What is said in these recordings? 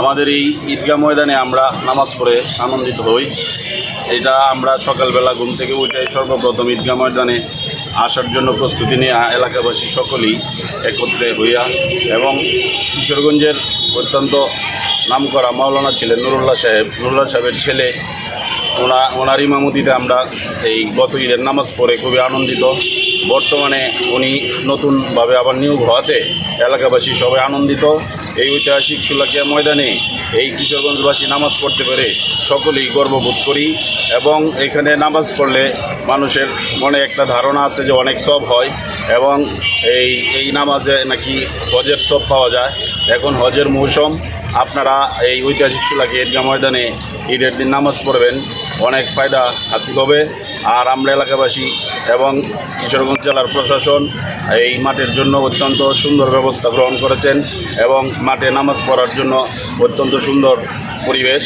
আমাদের এই ঈদগাহ ময়দানে আমরা নামাজ পড়ে আনন্দিত হই। এটা আমরা সকালবেলা ঘুম থেকে উঠে সর্বপ্রথম ঈদগাহ ময়দানে আসার জন্য প্রস্তুতি নিয়ে এলাকাবাসী সকলেই একত্রে হইয়া এবং কিশোরগঞ্জের অত্যন্ত নামকরা মাওলানা ছিলেন নুরুল্লাহ সাহেব। নুরুল্লাহ সাহেবের ছেলে, ওনা ওনার ইমামতিতে আমরা এই গত ঈদের নামাজ পড়ে খুবই আনন্দিত। বর্তমানে উনি নতুনভাবে আবার নিয়োগ হওয়াতে এলাকাবাসী সবাই আনন্দিত। এই ঐতিহাসিক সুলাকিয়া ময়দানে এই কিশোরগঞ্জবাসী নামাজ পড়তে পেরে সকলেই গর্ববোধ করি এবং এখানে নামাজ পড়লে মানুষের মনে একটা ধারণা আছে যে অনেক সব হয় এবং এই এই নামাজে নাকি হজের সব পাওয়া যায়। এখন হজের মৌসুম আপনারা এই ঐতিহাসিক সুলাকি ঈদগাহ ময়দানে ঈদের দিন নামাজ পড়বেন। অনেক ফায়দা হাসিল হবে। আর আমরা এলাকাবাসী এবং কিশোরগঞ্জ জেলার প্রশাসন এই মাঠের জন্য অত্যন্ত সুন্দর ব্যবস্থা গ্রহণ করেছেন এবং মাঠে নামাজ পড়ার জন্য অত্যন্ত সুন্দর পরিবেশ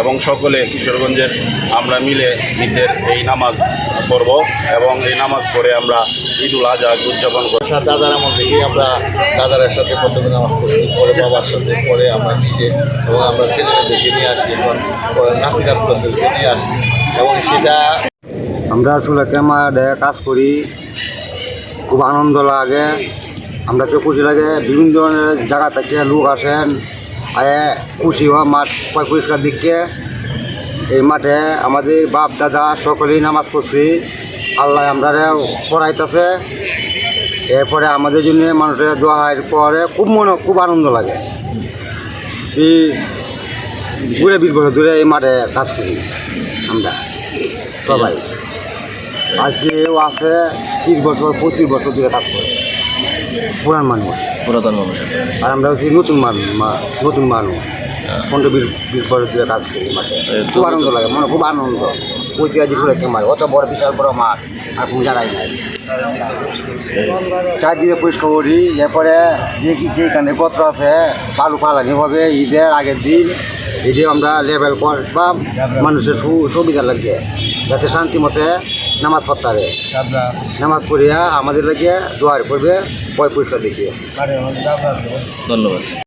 এবং সকলে কিশোরগঞ্জের আমরা মিলে ঈদের এই নামাজ পড়ব এবং এই নামাজ পড়ে আমরা ঈদুল আজহা উদযাপন করব। দাদার থেকে আমরা দাদার সাথে প্রথমে নামাজ পড়ছি পরে বাবার সাথে পরে আমরা নিজে। এবং আমরা ছেলেমেয়েদেরকে নিয়ে আসি এবং নাতিরা পুরোদেরকে নিয়ে আসি। এবং সেটা আমরা আসলে ক্যামেরা কাজ করি। খুব আনন্দ লাগে। আমরা তো খুশি লাগে বিভিন্ন ধরনের জায়গা থেকে লোক আসেন, আয়ে খুশি হওয়া মাঠ পরিষ্কার দিকে। এই মাঠে আমাদের বাপ, দাদা সকলেই নামাজ পড়ছি। আল্লাহ আমরা পড়াইতেছে। এরপরে আমাদের জন্য মানুষের দোয়ার পরে খুব মনে, খুব আনন্দ লাগে। বি- ঘুরে বিশ বড় ধরে এই মাঠে কাজ করি আমরা সবাই। আর কেউ আছে তিরিশ বছর পঁচিশ বছর ধরে কাজ করে। পুরান মানুষ। পুরাতন মানুষ। আর আমরা হচ্ছি নতুন মানুষ নতুন মানুষ। পনেরো বিশ বিশ বছর ধরে কাজ করি মাঠে। খুব আনন্দ লাগে মনে খুব আনন্দ। ঐতিহাসিক করে মাঠ অত বড় বিশাল বড় মাঠ আর কোনো জায়গায় নাই। চারদিকে পরিষ্কার করি, এরপরে যে যেখানে পত্র আছে, বালু পালানি হবে, ঈদের আগের দিন। ঈদে আমরা লেভেল করবাম মানুষের সু- সুবিধা লাগে, যাতে শান্তি মতে নামাজ পড়তে নামাজ পড়িয়া আমাদের লাগে দোয়ার করবে, পয় পরিষ্কার দেখিয়ে। ধন্যবাদ।